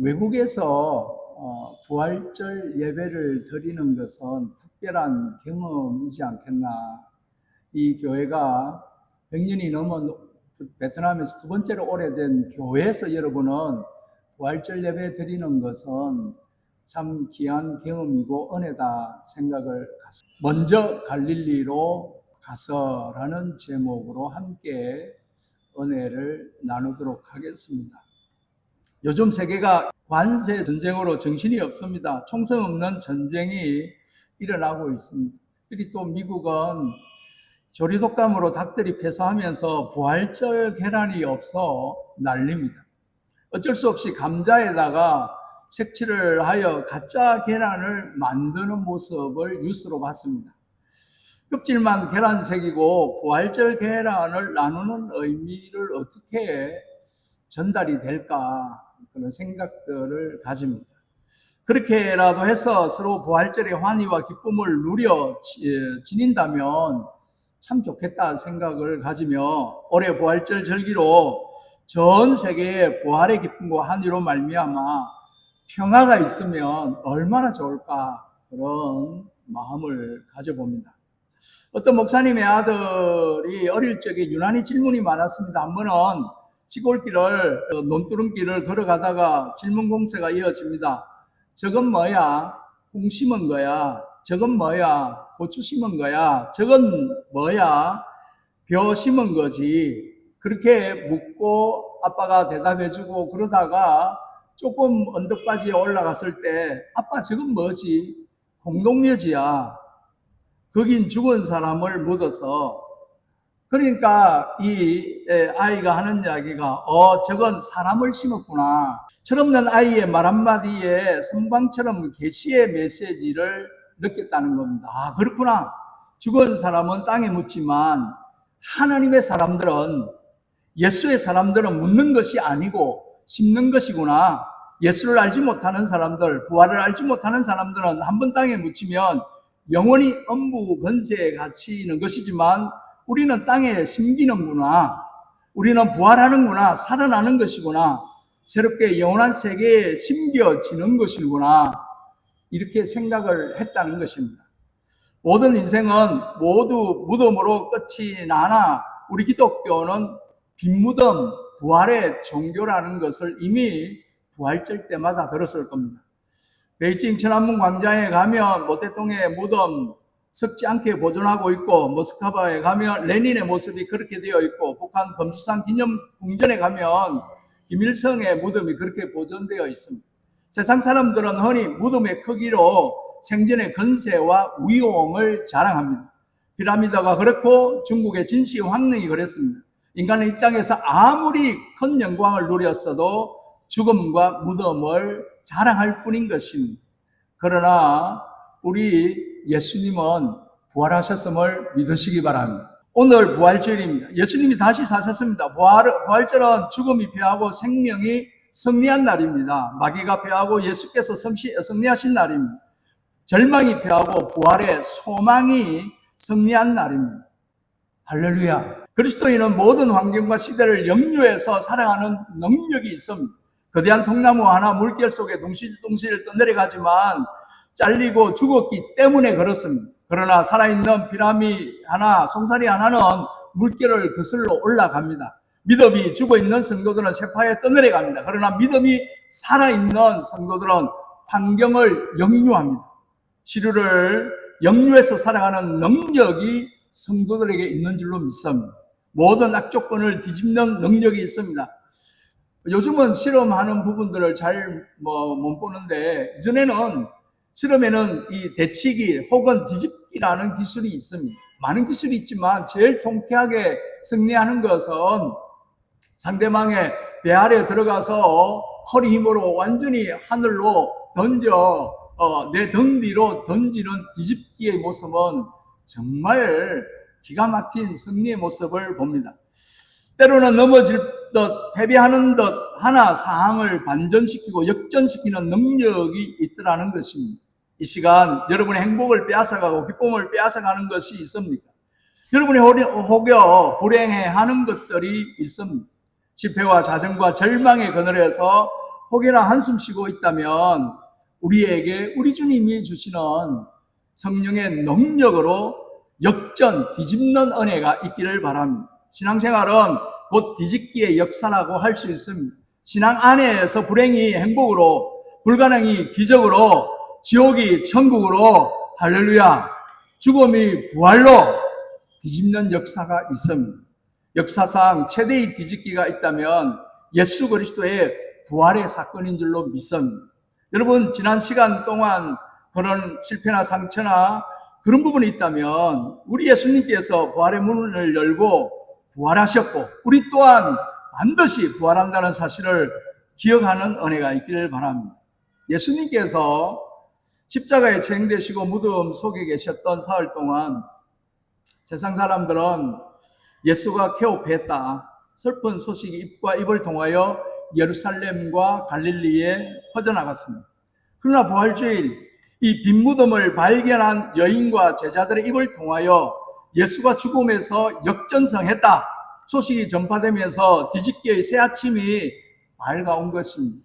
외국에서 어, 부활절 예배를 드리는 것은 특별한 경험이지 않겠나. 이 교회가 100년이 넘은 베트남에서 두 번째로 오래된 교회에서 여러분은 부활절 예배 드리는 것은 참 귀한 경험이고 은혜다 생각을 갔습니다. 먼저 갈릴리로 가서라는 제목으로 함께 은혜를 나누도록 하겠습니다. 요즘 세계가 관세 전쟁으로 정신이 없습니다. 총성 없는 전쟁이 일어나고 있습니다. 특히 또 미국은 조리독감으로 닭들이 폐사하면서 부활절 계란이 없어 난립니다. 어쩔 수 없이 감자에다가 색칠을 하여 가짜 계란을 만드는 모습을 뉴스로 봤습니다. 껍질만 계란색이고 부활절 계란을 나누는 의미를 어떻게 전달이 될까 그런 생각들을 가집니다. 그렇게라도 해서 서로 부활절의 환희와 기쁨을 누려 지- 지닌다면 참 좋겠다 생각을 가지며 올해 부활절 절기로 전 세계에 부활의 기쁨과 환희로 말미암아 평화가 있으면 얼마나 좋을까 그런 마음을 가져봅니다. 어떤 목사님의 아들이 어릴 적에 유난히 질문이 많았습니다. 한 번은 시골길을 어, 논두렁길을 걸어가다가 질문 공세가 이어집니다. 저건 뭐야? 콩 심은 거야. 저건 뭐야? 고추 심은 거야. 저건 뭐야? 벼 심은 거지. 그렇게 묻고 아빠가 대답해주고 그러다가 조금 언덕바지에 올라갔을 때 아빠 저건 뭐지? 공동묘지야. 거긴 죽은 사람을 묻어서 그러니까 이 에, 아이가 하는 이야기가 어 저건 사람을 심었구나. 철없는 아이의 말 한마디에 성방처럼 계시의 메시지를 느꼈다는 겁니다. 아 그렇구나. 죽은 사람은 땅에 묻지만 하나님의 사람들은 예수의 사람들은 묻는 것이 아니고 심는 것이구나. 예수를 알지 못하는 사람들, 부활을 알지 못하는 사람들은 한 번 땅에 묻히면 영원히 엄부 건세에 갇히는 것이지만 우리는 땅에 심기는구나. 우리는 부활하는구나. 살아나는 것이구나. 새롭게 영원한 세계에 심겨지는 것이구나. 이렇게 생각을 했다는 것입니다. 모든 인생은 모두 무덤으로 끝이 나나 우리 기독교는 빈무덤, 부활의 종교라는 것을 이미 부활절 때마다 들었을 겁니다. 베이징 천안문 광장에 가면 모태통의 무덤 썩지 않게 보존하고 있고 모스크바에 가면 레닌의 모습이 그렇게 되어 있고 북한 검수상 기념 궁전에 가면 김일성의 무덤이 그렇게 보존되어 있습니다. 세상 사람들은 흔히 무덤의 크기로 생전의 건세와 위용을 자랑합니다. 피라미드가 그렇고 중국의 진시 황릉이 그랬습니다. 인간은 이 땅에서 아무리 큰 영광을 누렸어도 죽음과 무덤을 자랑할 뿐인 것입니다. 그러나 우리 예수님은 부활하셨음을 믿으시기 바랍니다. 오늘 부활절입니다. 예수님이 다시 사셨습니다. 부활, 부활절은 죽음이 패하고 생명이 승리한 날입니다. 마귀가 패하고 예수께서 성시, 승리하신 날입니다. 절망이 패하고 부활의 소망이 승리한 날입니다. 할렐루야. 그리스도인은 모든 환경과 시대를 영유해서 살아가는 능력이 있습니다. 거대한 통나무 하나 물결 속에 둥실둥실 떠내려가지만 잘리고 죽었기 때문에 그렇습니다. 그러나 살아있는 피라미 하나, 송사리 하나는 물결을 거슬러 올라갑니다. 믿음이 죽어있는 성도들은 세파에 떠내려갑니다. 그러나 믿음이 살아있는 성도들은 환경을 영유합니다. 시류를 영유해서 살아가는 능력이 성도들에게 있는 줄로 믿습니다. 모든 악조건을 뒤집는 능력이 있습니다. 요즘은 실험하는 부분들을 잘 뭐 못 보는데 이전에는 실험에는 이 대치기 혹은 뒤집기라는 기술이 있습니다. 많은 기술이 있지만 제일 통쾌하게 승리하는 것은 상대방의 배 아래 들어가서 허리 힘으로 완전히 하늘로 던져 어, 내 등 뒤로 던지는 뒤집기의 모습은 정말 기가 막힌 승리의 모습을 봅니다. 때로는 넘어질 듯 패배하는 듯 하나 상황을 반전시키고 역전시키는 능력이 있더라는 것입니다. 이 시간 여러분의 행복을 빼앗아가고 기쁨을 빼앗아가는 것이 있습니까? 여러분이 혹여 불행해 하는 것들이 있습니다. 실패와 자정과 절망의 그늘에서 혹여나 한숨 쉬고 있다면 우리에게 우리 주님이 주시는 성령의 능력으로 역전, 뒤집는 은혜가 있기를 바랍니다. 신앙생활은 곧 뒤집기의 역사라고 할 수 있습니다. 신앙 안에서 불행이 행복으로, 불가능이 기적으로, 지옥이 천국으로, 할렐루야, 죽음이 부활로 뒤집는 역사가 있습니다. 역사상 최대의 뒤집기가 있다면 예수 그리스도의 부활의 사건인 줄로 믿습니다. 여러분, 지난 시간 동안 그런 실패나 상처나 그런 부분이 있다면 우리 예수님께서 부활의 문을 열고 부활하셨고 우리 또한 반드시 부활한다는 사실을 기억하는 은혜가 있기를 바랍니다. 예수님께서 십자가에 체행되시고 무덤 속에 계셨던 사흘 동안 세상 사람들은 예수가 개업했다. 슬픈 소식이 입과 입을 통하여 예루살렘과 갈릴리에 퍼져나갔습니다. 그러나 부활주일 이 빈 무덤을 발견한 여인과 제자들의 입을 통하여 예수가 죽음에서 역전성했다. 소식이 전파되면서 뒤집기의 새 아침이 밝아온 것입니다.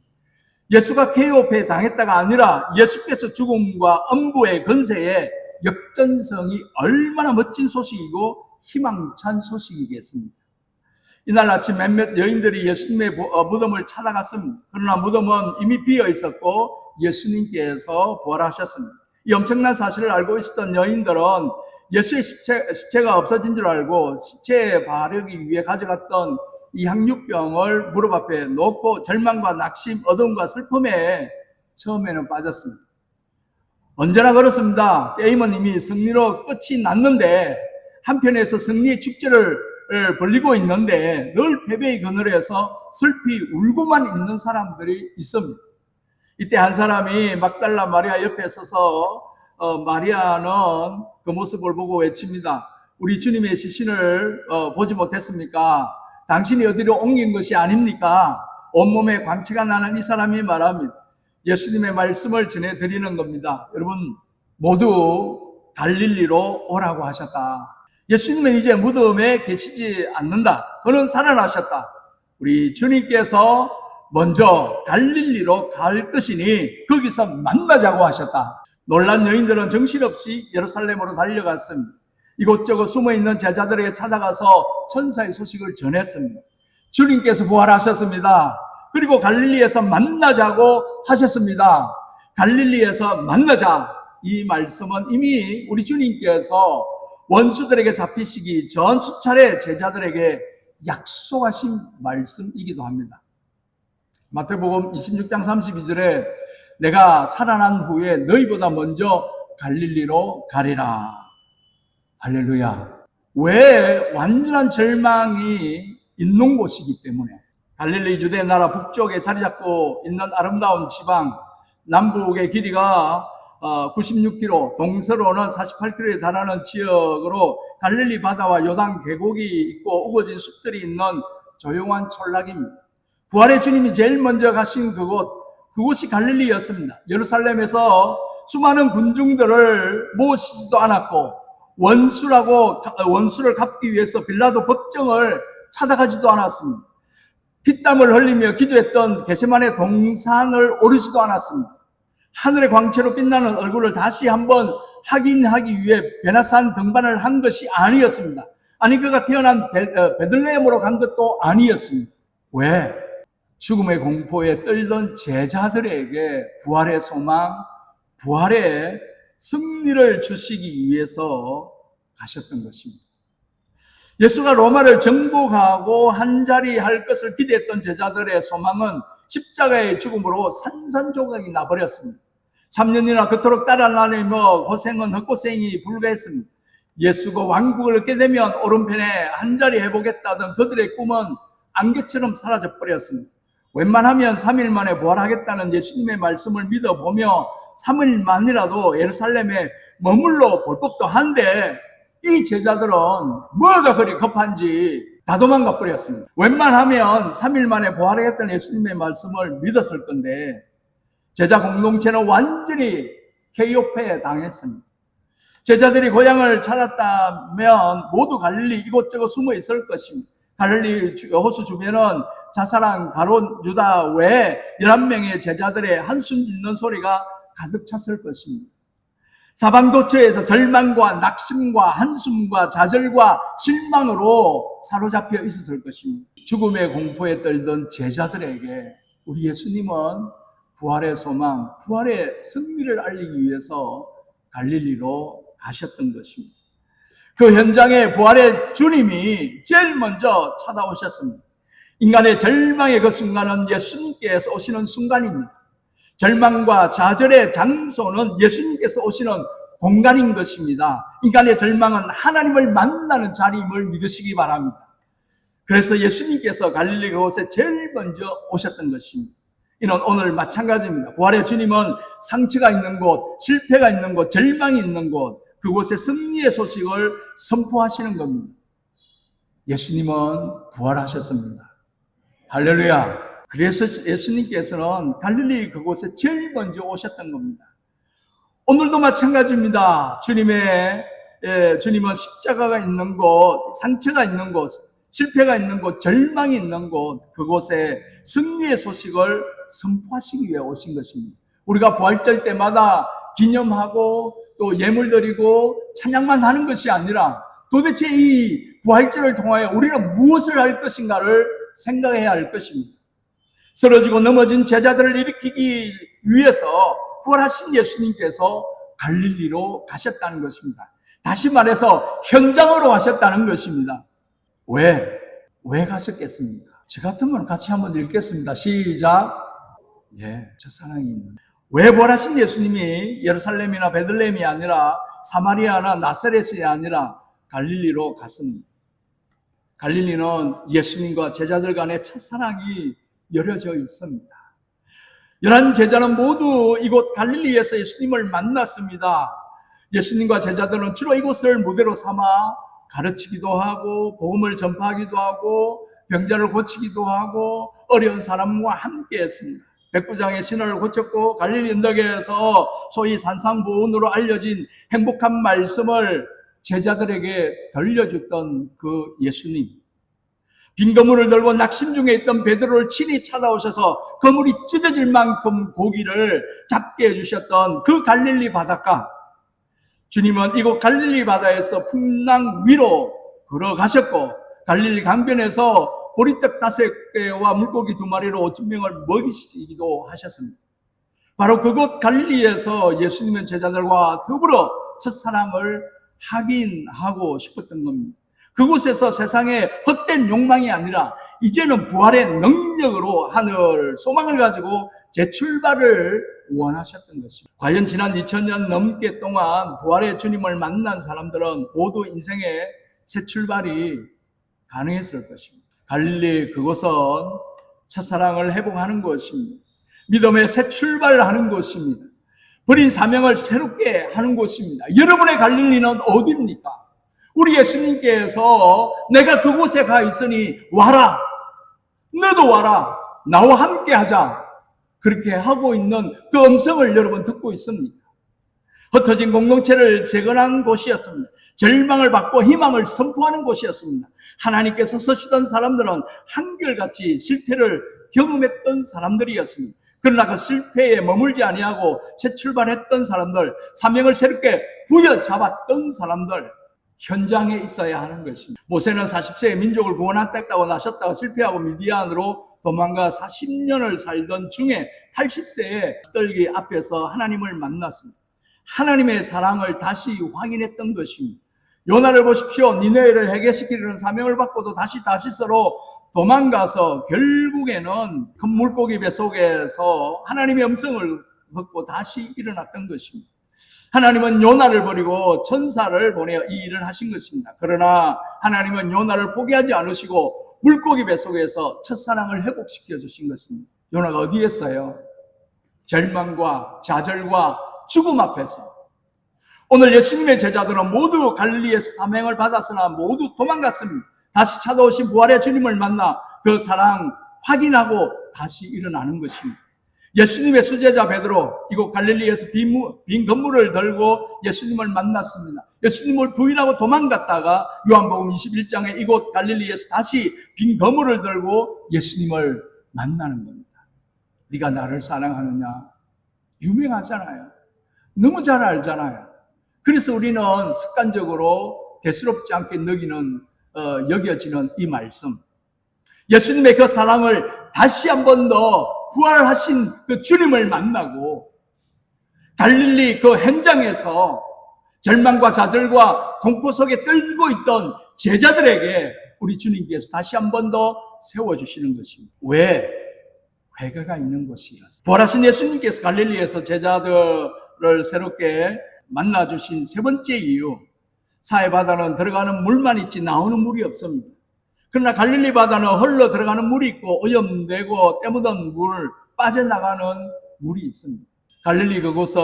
예수가 케이오페에 당했다가 아니라 예수께서 죽음과 엄부의 근세에 역전성이 얼마나 멋진 소식이고 희망찬 소식이겠습니까? 이날 아침 몇몇 여인들이 예수님의 어, 무덤을 찾아갔습니다. 그러나 무덤은 이미 비어 있었고 예수님께서 부활하셨습니다. 이 엄청난 사실을 알고 있었던 여인들은 예수의 시체, 시체가 없어진 줄 알고 시체에 바르기 위해 가져갔던 이 향유병을 무릎 앞에 놓고 절망과 낙심, 어둠과 슬픔에 처음에는 빠졌습니다. 언제나 그렇습니다. 게임은 이미 승리로 끝이 났는데 한편에서 승리의 축제를 벌리고 있는데 늘 패배의 그늘에서 슬피 울고만 있는 사람들이 있습니다. 이때 한 사람이 막달라 마리아 옆에 서서 어, 마리아는 그 모습을 보고 외칩니다. 우리 주님의 시신을 어, 보지 못했습니까? 당신이 어디로 옮긴 것이 아닙니까? 온몸에 광채가 나는 이 사람이 말합니다. 예수님의 말씀을 전해드리는 겁니다. 여러분 모두 갈릴리로 오라고 하셨다. 예수님은 이제 무덤에 계시지 않는다. 그는 살아나셨다. 우리 주님께서 먼저 갈릴리로 갈 것이니 거기서 만나자고 하셨다. 놀란 여인들은 정신없이 예루살렘으로 달려갔습니다. 이곳저곳 숨어 있는 제자들에게 찾아가서 천사의 소식을 전했습니다. 주님께서 부활하셨습니다. 그리고 갈릴리에서 만나자고 하셨습니다. 갈릴리에서 만나자. 이 말씀은 이미 우리 주님께서 원수들에게 잡히시기 전 수차례 제자들에게 약속하신 말씀이기도 합니다. 마태복음 26장 32절에 내가 살아난 후에 너희보다 먼저 갈릴리로 가리라. 할렐루야. 왜 완전한 절망이 있는 곳이기 때문에 갈릴리 유대 나라 북쪽에 자리 잡고 있는 아름다운 지방 남북의 길이가 96km, 어, 동서로는 48km에 달하는 지역으로 갈릴리 바다와 요단 계곡이 있고 우거진 숲들이 있는 조용한 촌락입니다. 부활의 주님이 제일 먼저 가신 그곳, 그곳이 갈릴리였습니다. 예루살렘에서 수많은 군중들을 모시지도 않았고 원수라고 원수를 갚기 위해서 빌라도 법정을 찾아가지도 않았습니다. 피땀을 흘리며 기도했던 게세만의 동산을 오르지도 않았습니다. 하늘의 광채로 빛나는 얼굴을 다시 한번 확인하기 위해 베나산 등반을 한 것이 아니었습니다. 아니 그가 태어난 베, 어, 베들레헴으로 간 것도 아니었습니다. 왜? 죽음의 공포에 떨던 제자들에게 부활의 소망, 부활의 승리를 주시기 위해서 가셨던 것입니다. 예수가 로마를 정복하고 한 자리 할 것을 기대했던 제자들의 소망은 십자가의 죽음으로 산산조각이 나버렸습니다. 3년이나 그토록 따라다니며 고생은 헛고생이 불가했습니다. 예수가 왕국을 얻게 되면 오른편에 한 자리 해보겠다던 그들의 꿈은 안개처럼 사라져 버렸습니다. 웬만하면 3일 만에 부활하겠다는 예수님의 말씀을 믿어보며 3일 만이라도 예루살렘에 머물러 볼 법도 한데 이 제자들은 뭐가 그리 급한지 다 도망가 버렸습니다. 웬만하면 3일 만에 부활하겠다는 예수님의 말씀을 믿었을 건데 제자 공동체는 완전히 개요패 당했습니다. 제자들이 고향을 찾았다면 모두 갈릴리 이곳저곳 숨어 있을 것입니다. 갈릴리 호수 주변은 자살한 가론 유다 외에 11명의 제자들의 한숨 짓는 소리가 가득 찼을 것입니다. 사방도처에서 절망과 낙심과 한숨과 좌절과 실망으로 사로잡혀 있었을 것입니다. 죽음의 공포에 떨던 제자들에게 우리 예수님은 부활의 소망, 부활의 승리를 알리기 위해서 갈릴리로 가셨던 것입니다. 그 현장에 부활의 주님이 제일 먼저 찾아오셨습니다. 인간의 절망의 그 순간은 예수님께서 오시는 순간입니다. 절망과 좌절의 장소는 예수님께서 오시는 공간인 것입니다. 인간의 절망은 하나님을 만나는 자리임을 믿으시기 바랍니다. 그래서 예수님께서 갈릴리 그곳에 제일 먼저 오셨던 것입니다. 이는 오늘 마찬가지입니다. 부활의 주님은 상처가 있는 곳, 실패가 있는 곳, 절망이 있는 곳, 그곳에 승리의 소식을 선포하시는 겁니다. 예수님은 부활하셨습니다. 할렐루야. 그래서 예수님께서는 갈릴리 그곳에 제일 먼저 오셨던 겁니다. 오늘도 마찬가지입니다. 주님의 예, 주님은 십자가가 있는 곳, 상처가 있는 곳, 실패가 있는 곳, 절망이 있는 곳, 그곳에 승리의 소식을 선포하시기 위해 오신 것입니다. 우리가 부활절 때마다 기념하고 또 예물 드리고 찬양만 하는 것이 아니라 도대체 이 부활절을 통하여 우리는 무엇을 할 것인가를 생각해야 할 것입니다. 쓰러지고 넘어진 제자들을 일으키기 위해서 부활하신 예수님께서 갈릴리로 가셨다는 것입니다. 다시 말해서 현장으로 가셨다는 것입니다. 왜? 왜 가셨겠습니까? 저 같으면 같이 한번 읽겠습니다. 시작. 예, 저 사랑이 있는. 왜 부활하신 예수님이 예루살렘이나 베들레헴이 아니라 사마리아나 나사렛이 아니라 갈릴리로 갔습니다. 갈릴리는 예수님과 제자들 간의 첫사랑이 열려져 있습니다. 열한 제자는 모두 이곳 갈릴리에서 예수님을 만났습니다. 예수님과 제자들은 주로 이곳을 무대로 삼아 가르치기도 하고 복음을 전파하기도 하고 병자를 고치기도 하고 어려운 사람과 함께 했습니다. 백부장의 신을 고쳤고 갈릴리 언덕에서 소위 산상보훈으로 알려진 행복한 말씀을 제자들에게 들려줬던 그 예수님. 빈 그물을 들고 낙심 중에 있던 베드로를 친히 찾아오셔서 그물이 찢어질 만큼 고기를 잡게 해주셨던 그 갈릴리 바닷가. 주님은 이곳 갈릴리 바다에서 풍랑 위로 걸어가셨고 갈릴리 강변에서 보리떡 다섯 개와 물고기 두 마리로 오천 명을 먹이시기도 하셨습니다. 바로 그곳 갈릴리에서 예수님은 제자들과 더불어 첫사랑을 확인하고 싶었던 겁니다. 그곳에서 세상의 헛된 욕망이 아니라 이제는 부활의 능력으로 하늘 소망을 가지고 재출발을 원하셨던 것입니다. 과연 지난 2000년 넘게 동안 부활의 주님을 만난 사람들은 모두 인생의 새 출발이 가능했을 것입니다. 갈릴리 그곳은 첫사랑을 회복하는 곳입니다. 믿음의 새 출발을 하는 곳입니다. 버린 사명을 새롭게 하는 곳입니다. 여러분의 갈릴리는 어디입니까? 우리 예수님께서 내가 그곳에 가 있으니 와라. 너도 와라. 나와 함께 하자. 그렇게 하고 있는 그 음성을 여러분 듣고 있습니다. 흩어진 공동체를 재건한 곳이었습니다. 절망을 받고 희망을 선포하는 곳이었습니다. 하나님께서 서시던 사람들은 한결같이 실패를 경험했던 사람들이었습니다. 그러나 그 실패에 머물지 아니하고 새 출발했던 사람들, 사명을 새롭게 부여잡았던 사람들, 현장에 있어야 하는 것입니다. 모세는 40세에 민족을 구원하겠다고 나셨다가 실패하고 미디안으로 도망가 40년을 살던 중에 80세에 떨기 앞에서 하나님을 만났습니다. 하나님의 사랑을 다시 확인했던 것입니다. 요나를 보십시오. 니네를 해결시키려는 사명을 받고도 다시 다시서로 도망가서 결국에는 큰 물고기 배 속에서 하나님의 음성을 듣고 다시 일어났던 것입니다. 하나님은 요나를 버리고 천사를 보내어 이 일을 하신 것입니다. 그러나 하나님은 요나를 포기하지 않으시고 물고기 배 속에서 첫사랑을 회복시켜 주신 것입니다. 요나가 어디에 있어요? 절망과 좌절과 죽음 앞에서 오늘 예수님의 제자들은 모두 갈릴리에서 사명을 받았으나 모두 도망갔습니다. 다시 찾아오신 부활의 주님을 만나 그 사랑 확인하고 다시 일어나는 것입니다. 예수님의 수제자 베드로 이곳 갈릴리에서 빈, 무- 빈 건물을 들고 예수님을 만났습니다. 예수님을 부인하고 도망갔다가 요한복음 21장에 이곳 갈릴리에서 다시 빈 건물을 들고 예수님을 만나는 겁니다. 네가 나를 사랑하느냐? 유명하잖아요. 너무 잘 알잖아요. 그래서 우리는 습관적으로 대수롭지 않게 여기는 어, 여겨지는 이 말씀. 예수님의 그 사랑을 다시 한 번 더 부활하신 그 주님을 만나고 갈릴리 그 현장에서 절망과 좌절과 공포 속에 떨고 있던 제자들에게 우리 주님께서 다시 한 번 더 세워주시는 것입니다. 왜? 회개가 있는 곳이라서. 부활하신 예수님께서 갈릴리에서 제자들을 새롭게 만나주신 세 번째 이유. 사해 바다는 들어가는 물만 있지 나오는 물이 없습니다. 그러나 갈릴리 바다는 흘러 들어가는 물이 있고 오염되고 때묻은 물 빠져나가는 물이 있습니다. 갈릴리 그곳은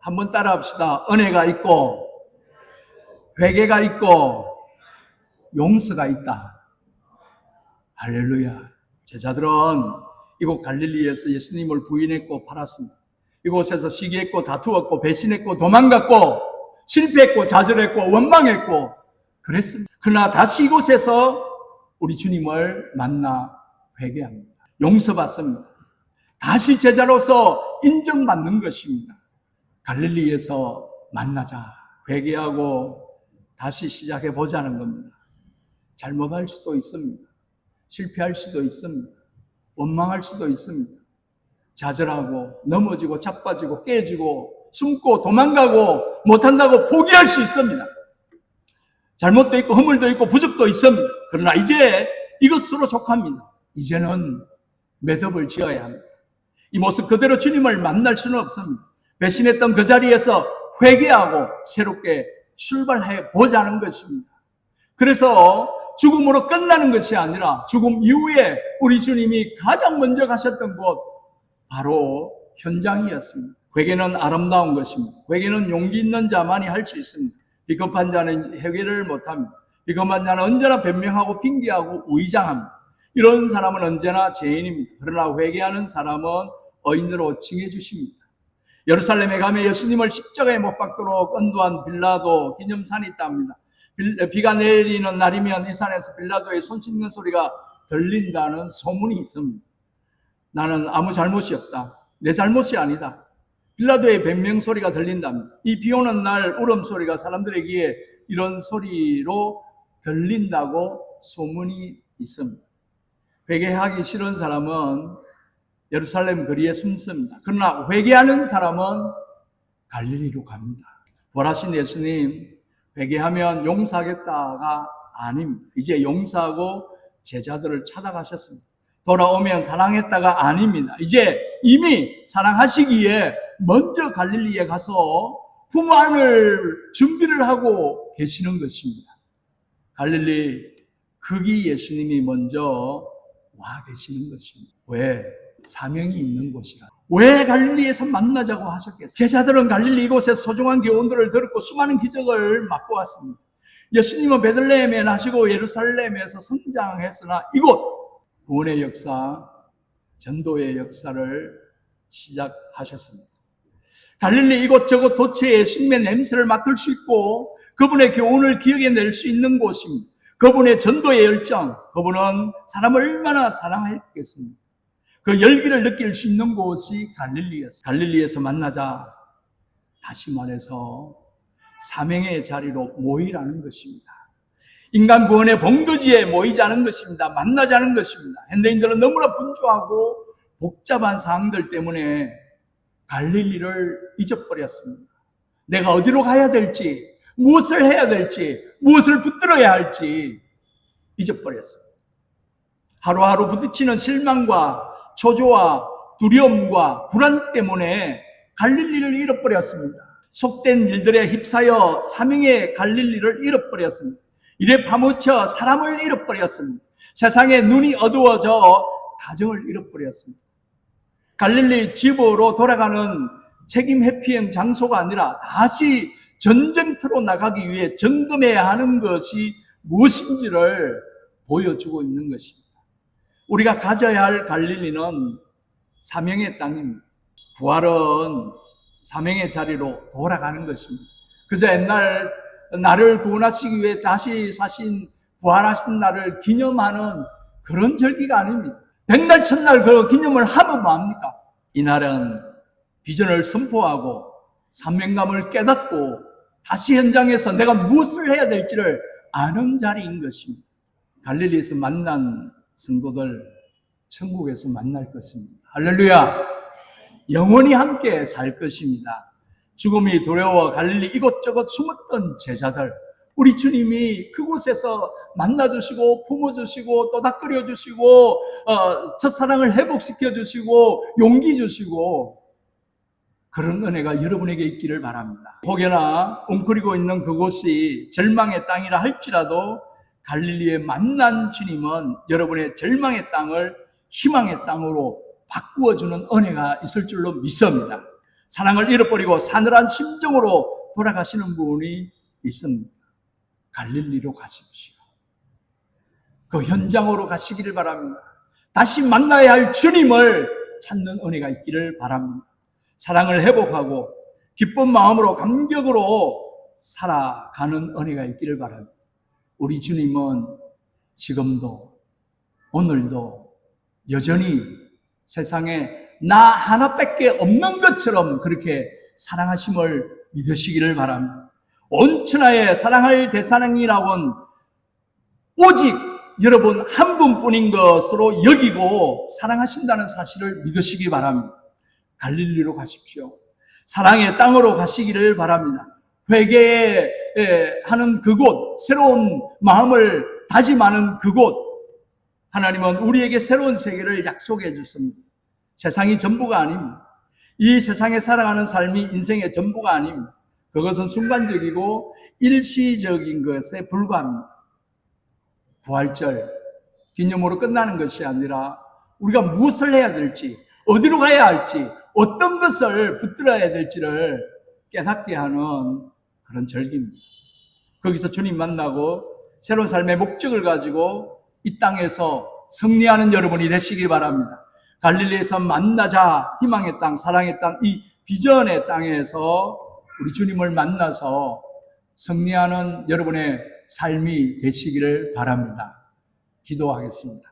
한번 따라합시다. 은혜가 있고 회개가 있고 용서가 있다. 할렐루야. 제자들은 이곳 갈릴리에서 예수님을 부인했고 팔았습니다. 이곳에서 시기했고 다투었고 배신했고 도망갔고 실패했고 좌절했고 원망했고 그랬습니다. 그러나 다시 이곳에서 우리 주님을 만나 회개합니다. 용서받습니다. 다시 제자로서 인정받는 것입니다. 갈릴리에서 만나자. 회개하고 다시 시작해 보자는 겁니다. 잘못할 수도 있습니다. 실패할 수도 있습니다. 원망할 수도 있습니다. 좌절하고 넘어지고 자빠지고 깨지고 숨고 도망가고 못한다고 포기할 수 있습니다. 잘못도 있고 허물도 있고 부족도 있습니다. 그러나 이제 이것으로 족합니다. 이제는 매듭을 지어야 합니다. 이 모습 그대로 주님을 만날 수는 없습니다. 배신했던 그 자리에서 회개하고 새롭게 출발해 보자는 것입니다. 그래서 죽음으로 끝나는 것이 아니라 죽음 이후에 우리 주님이 가장 먼저 가셨던 곳 바로 현장이었습니다. 회개는 아름다운 것입니다. 회개는 용기 있는 자만이 할 수 있습니다. 비겁한 자는 회개를 못합니다. 비겁한 자는 언제나 변명하고 핑계하고 의장합니다. 이런 사람은 언제나 죄인입니다. 그러나 회개하는 사람은 어인으로 칭해 주십니다. 예루살렘에 가면 예수님을 십자가에 못 박도록 언도한 빌라도 기념산이 있답니다. 빌- 비가 내리는 날이면 이 산에서 빌라도의 손 씻는 소리가 들린다는 소문이 있습니다. 나는 아무 잘못이 없다. 내 잘못이 아니다. 빌라도의 변명 소리가 들린답니다. 이 비 오는 날 울음 소리가 사람들의 귀에 이런 소리로 들린다고 소문이 있습니다. 회개하기 싫은 사람은 예루살렘 거리에 숨습니다. 그러나 회개하는 사람은 갈릴리로 갑니다. 부활하신 예수님 회개하면 용서하겠다가 아닙니다. 이제 용서하고 제자들을 찾아가셨습니다. 돌아오면 사랑했다가 아닙니다. 이제 이미 사랑하시기에 먼저 갈릴리에 가서 부모안을 준비를 하고 계시는 것입니다. 갈릴리 거기 예수님이 먼저 와 계시는 것입니다. 왜? 사명이 있는 곳이라. 왜 갈릴리에서 만나자고 하셨겠어요? 제자들은 갈릴리 이곳에 소중한 교훈들을 들었고 수많은 기적을 맛보았습니다. 예수님은 베들레헴에 나시고 예루살렘에서 성장했으나 이곳 구원의 역사, 전도의 역사를 시작하셨습니다. 갈릴리 이곳저곳 도처의 신의 냄새를 맡을 수 있고 그분의 교훈을 기억해 낼 수 있는 곳입니다. 그분의 전도의 열정, 그분은 사람을 얼마나 사랑했겠습니까? 그 열기를 느낄 수 있는 곳이 갈릴리였어요. 갈릴리에서 만나자. 다시 말해서 사명의 자리로 모이라는 것입니다. 인간 구원의 본거지에 모이자는 것입니다. 만나자는 것입니다. 현대인들은 너무나 분주하고 복잡한 사항들 때문에 갈릴리를 잊어버렸습니다. 내가 어디로 가야 될지, 무엇을 해야 될지, 무엇을 붙들어야 할지 잊어버렸습니다. 하루하루 부딪히는 실망과 초조와 두려움과 불안 때문에 갈릴리를 잃어버렸습니다. 속된 일들에 휩싸여 사명의 갈릴리를 잃어버렸습니다. 이래 파묻혀 사람을 잃어버렸습니다. 세상에 눈이 어두워져 가정을 잃어버렸습니다. 갈릴리 집으로 돌아가는 책임 회피행 장소가 아니라 다시 전쟁터로 나가기 위해 점검해야 하는 것이 무엇인지를 보여주고 있는 것입니다. 우리가 가져야 할 갈릴리는 사명의 땅입니다. 부활은 사명의 자리로 돌아가는 것입니다. 그저 옛날 나를 구원하시기 위해 다시 사신 부활하신 날을 기념하는 그런 절기가 아닙니다. 백날 첫날 그 기념을 하면 뭐합니까? 이날은 비전을 선포하고 사명감을 깨닫고 다시 현장에서 내가 무엇을 해야 될지를 아는 자리인 것입니다. 갈릴리에서 만난 성도들 천국에서 만날 것입니다. 할렐루야! 영원히 함께 살 것입니다. 죽음이 두려워 갈릴리 이곳저곳 숨었던 제자들, 우리 주님이 그곳에서 만나주시고, 품어주시고, 또닥거려 주시고, 어, 첫사랑을 회복시켜 주시고, 용기 주시고, 그런 은혜가 여러분에게 있기를 바랍니다. 혹여나 웅크리고 있는 그곳이 절망의 땅이라 할지라도 갈릴리에 만난 주님은 여러분의 절망의 땅을 희망의 땅으로 바꾸어주는 은혜가 있을 줄로 믿습니다. 사랑을 잃어버리고 사늘한 심정으로 돌아가시는 분이 있습니다. 갈릴리로 가십시오. 그 현장으로 가시기를 바랍니다. 다시 만나야 할 주님을 찾는 은혜가 있기를 바랍니다. 사랑을 회복하고 기쁜 마음으로 감격으로 살아가는 은혜가 있기를 바랍니다. 우리 주님은 지금도 오늘도 여전히 세상에 나 하나밖에 없는 것처럼 그렇게 사랑하심을 믿으시기를 바랍니다. 온 천하에 사랑할 대사랑이라고는 오직 여러분 한 분뿐인 것으로 여기고 사랑하신다는 사실을 믿으시기 바랍니다. 갈릴리로 가십시오. 사랑의 땅으로 가시기를 바랍니다. 회개하는 그곳, 새로운 마음을 다짐하는 그곳, 하나님은 우리에게 새로운 세계를 약속해 주습니다. 세상이 전부가 아닙니다. 이 세상에 살아가는 삶이 인생의 전부가 아닙니다. 그것은 순간적이고 일시적인 것에 불과합니다. 부활절 기념으로 끝나는 것이 아니라 우리가 무엇을 해야 될지, 어디로 가야 할지, 어떤 것을 붙들어야 될지를 깨닫게 하는 그런 절기입니다. 거기서 주님 만나고 새로운 삶의 목적을 가지고 이 땅에서 승리하는 여러분이 되시기 바랍니다. 갈릴리에서 만나자 희망의 땅, 사랑의 땅, 이 비전의 땅에서 우리 주님을 만나서 승리하는 여러분의 삶이 되시기를 바랍니다. 기도하겠습니다.